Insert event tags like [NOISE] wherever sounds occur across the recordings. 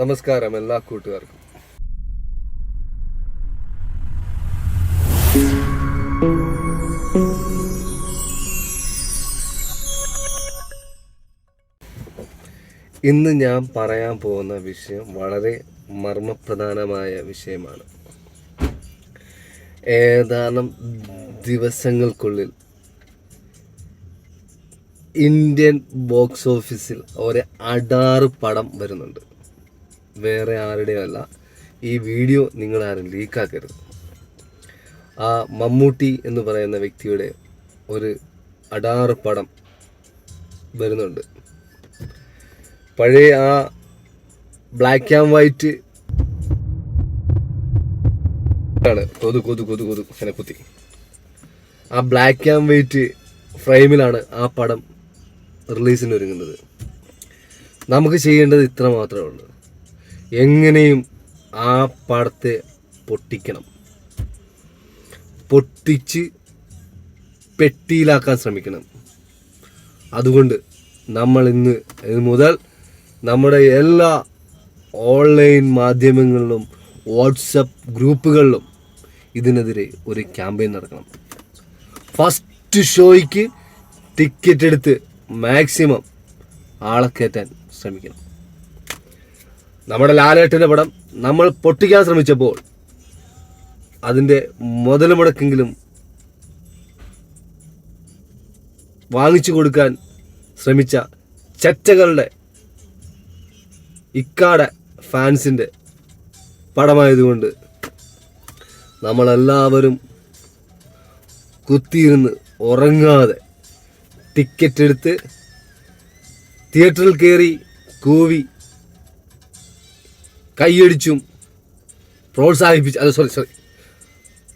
നമസ്കാരം എല്ലാ കൂട്ടുകാർക്കും. ഇന്ന് ഞാൻ പറയാൻ പോകുന്ന വിഷയം വളരെ മർമ്മപ്രധാനമായ വിഷയമാണ്. ഏതാനും ദിവസങ്ങൾക്കുള്ളിൽ ഇന്ത്യൻ ബോക്സ് ഓഫീസിൽ ഒരു അടാറ് പടം വരുന്നുണ്ട്. വേറെ ആരുടെയും അല്ല. ഈ വീഡിയോ നിങ്ങൾ ആരും ലീക്കാക്കരുത് ആ മമ്മൂട്ടി എന്ന് പറയുന്ന വ്യക്തിയുടെ ഒരു അടാറ് പടം വരുന്നുണ്ട്. പഴയ ആ ബ്ലാക്ക് ആൻഡ് വൈറ്റ് ആണ്. കൊതു കൊതു കൊതു കൊതു എന്നെ കുത്തി. ആ ബ്ലാക്ക് ആൻഡ് വൈറ്റ് ഫ്രെയിമിലാണ് ആ പടം റിലീസിന് ഒരുങ്ങുന്നത്. നമുക്ക് ചെയ്യേണ്ടത് ഇത്ര മാത്രമേ ഉള്ളൂ. എങ്ങനെയും ആ പടത്തെ പൊട്ടിക്കണം. പൊട്ടിച്ച് പെട്ടിയിലാക്കാൻ ശ്രമിക്കണം. അതുകൊണ്ട് നമ്മൾ ഇന്ന് മുതൽ നമ്മുടെ എല്ലാ ഓൺലൈൻ മാധ്യമങ്ങളിലും വാട്സപ്പ് ഗ്രൂപ്പുകളിലും ഇതിനെതിരെ ഒരു ക്യാമ്പയിൻ നടക്കണം. ഫസ്റ്റ് ഷോയ്ക്ക് ടിക്കറ്റ് എടുത്ത് മാക്സിമം ആളെ കയറ്റാൻ ശ്രമിക്കണം. നമ്മുടെ ലാലേട്ടന്റെ പടം നമ്മൾ പൊട്ടിക്കാൻ ശ്രമിച്ചപ്പോൾ അതിന്റെ മുതൽ മുടക്കെങ്കിലും വാങ്ങിച്ചു കൊടുക്കാൻ ശ്രമിച്ച ചെറ്റകളുടെ ഇക്കാട ഫാൻസിന്റെ പടമായതുകൊണ്ട് നമ്മളെല്ലാവരും കുത്തിയിരുന്ന് ഉറങ്ങാതെ ടിക്കറ്റ് എടുത്ത് തിയേറ്ററിൽ കയറി കൂവി കൈയടിച്ചും പ്രോത്സാഹിപ്പിച്ച് അത് സോറി സോറി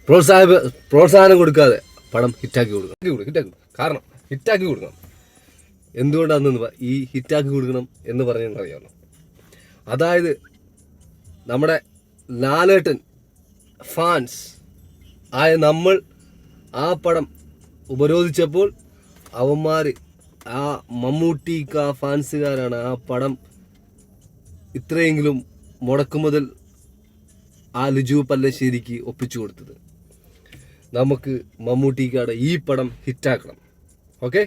പ്രോത്സാഹ പ്രോത്സാഹനം കൊടുക്കാതെ പടം ഹിറ്റാക്കി കൊടുക്കണം. ഹിറ്റാക്കി കൊടുക്കണം കാരണം ഹിറ്റാക്കി കൊടുക്കണം. എന്തുകൊണ്ടാണെന്ന് ഈ ഹിറ്റാക്കി കൊടുക്കണം എന്ന് പറഞ്ഞാൽ അറിയാമല്ലോ. അതായത് നമ്മുടെ ലാലേട്ടൻ ഫാൻസ് ആയ നമ്മൾ ആ പടം ഉപരോധിച്ചപ്പോൾ അവന്മാർ ആ മമ്മൂട്ടിക്ക് ഫാൻസുകാരാണ് ആ പടം ഇത്രയെങ്കിലും മുടക്കുമുതൽ ആ ലിജു പല്ലശ്ശേരിക്ക് ഒപ്പിച്ചു കൊടുത്തത്. നമുക്ക് മമ്മൂട്ടിക്കാടെ ഈ പടം ഹിറ്റാക്കണം. ഓക്കെ?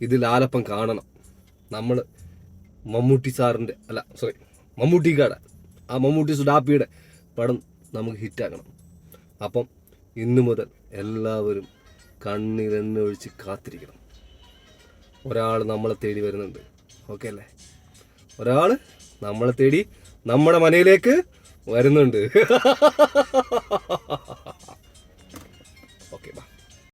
ഇത് ലാലപ്പം കാണണം. നമ്മൾ മമ്മൂട്ടി സാറിന്റെ അല്ല സോറി മമ്മൂട്ടിക്കാടെ ആ മമ്മൂട്ടി സുഡാപ്പിയുടെ പടം നമുക്ക് ഹിറ്റാക്കണം. അപ്പം ഇന്നു മുതൽ എല്ലാവരും കണ്ണിലെണ്ണ ഒഴിച്ച് കാത്തിരിക്കണം. ഒരാൾ നമ്മളെ തേടി വരുന്നുണ്ട്. ഓക്കെ അല്ലേ? ഒരാൾ നമ്മളെ തേടി നമ്മുടെ മനയിലേക്ക് വരുന്നുണ്ട്. [LAUGHS]